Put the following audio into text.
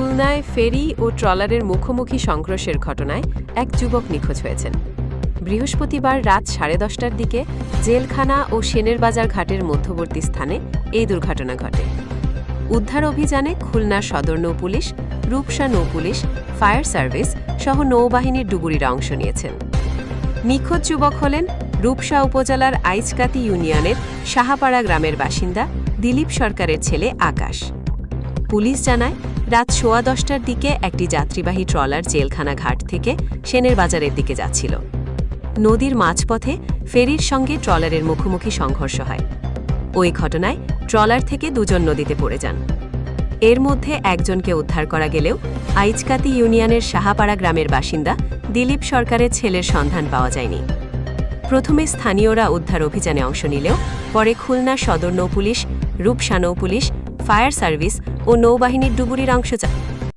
খুলনায় ফেরি ও ট্রলারের মুখোমুখি সংঘর্ষের ঘটনায় এক যুবক নিখোঁজ হয়েছেন। বৃহস্পতিবার রাত সাড়ে দশটার দিকে জেলখানা ও সেনের বাজার ঘাটের মধ্যবর্তী স্থানে এই দুর্ঘটনা ঘটে। উদ্ধার অভিযানে খুলনা সদর নৌপুলিশ রূপসা নৌপুলিশ ফায়ার সার্ভিস সহ নৌবাহিনীর ডুবুরিরা অংশ নিয়েছেন। নিখোঁজ যুবক হলেন রূপসা উপজেলার আইচকাতি ইউনিয়নের সাহাপাড়া গ্রামের বাসিন্দা দিলীপ সরকারের ছেলে আকাশ। পুলিশ জানায় রাত সোয়া দশটার দিকে একটি যাত্রীবাহী ট্রলার জেলখানা ঘাট থেকে সেনের বাজারের দিকে যাচ্ছিল। নদীর মাঝপথে ফেরির সঙ্গে ট্রলারের মুখোমুখি সংঘর্ষ হয়। ওই ঘটনায় ট্রলার থেকে দুজন নদীতে পড়ে যান। এর মধ্যে একজনকে উদ্ধার করা গেলেও আইচকাতি ইউনিয়নের সাহাপাড়া গ্রামের বাসিন্দা দিলীপ সরকারের ছেলের সন্ধান পাওয়া যায়নি। প্রথমে স্থানীয়রা উদ্ধার অভিযানে অংশ নিলেও পরে খুলনা সদর নৌপুলিশ রূপসা নৌ পুলিশ ফায়ার সার্ভিস ও নৌবাহিনীর ডুবুরির অংশ